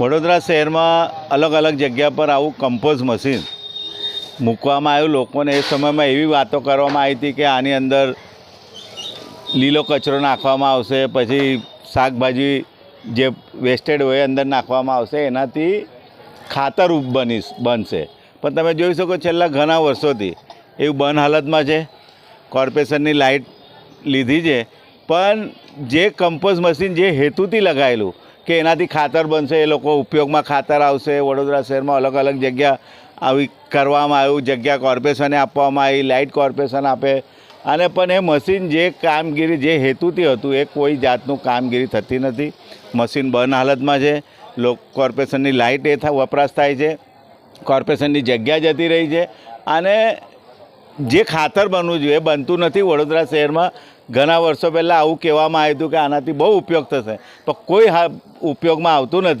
વડોદરા શહેરમાં અલગ અલગ જગ્યા પર આવું કમ્પોઝ મશીન મૂકવામાં આવ્યું. લોકોને એ સમયમાં એવી વાતો કરવામાં આવી હતી કે આની અંદર લીલો કચરો નાખવામાં આવશે, પછી શાકભાજી જે વેસ્ટેડ હોય અંદર નાખવામાં આવશે. એનાથી ખાતર બની બનશે પણ તમે જોઈ શકો છેલ્લા ઘણા વર્ષોથી એવું બંધ હાલતમાં છે. કોર્પોરેશનની લાઇટ લીધી છે. પણ જે કમ્પોઝ મશીન જે હેતુથી લગાવેલું કે એનાથી ખાતર બનશે, એ લોકો ઉપયોગમાં ખાતર આવશે, વડોદરા શહેરમાં અલગ અલગ જગ્યા આવી કરવામાં આવ્યું, જગ્યા કોર્પોરેશને આપવામાં આવી, લાઇટ કોર્પોરેશન આપે. અને પણ એ મશીન જે કામગીરી, જે હેતુથી હતું, એ કોઈ જાતનું કામગીરી થતી નથી. મશીન બંધ હાલતમાં છે, લોક કોર્પોરેશનની લાઇટ એ વપરાશ થાય છે, કોર્પોરેશનની જગ્યા જતી રહી છે. અને જે ખાતર બનવું જોઈએ બનતું નથી. વડોદરા શહેરમાં ઘણા વર્ષો પહેલાં આવું કહેવામાં આવ્યું હતું કે આનાથી બહુ ઉપયોગ થશે. પણ કોઈ ઉપયોગમાં આવતું નથી.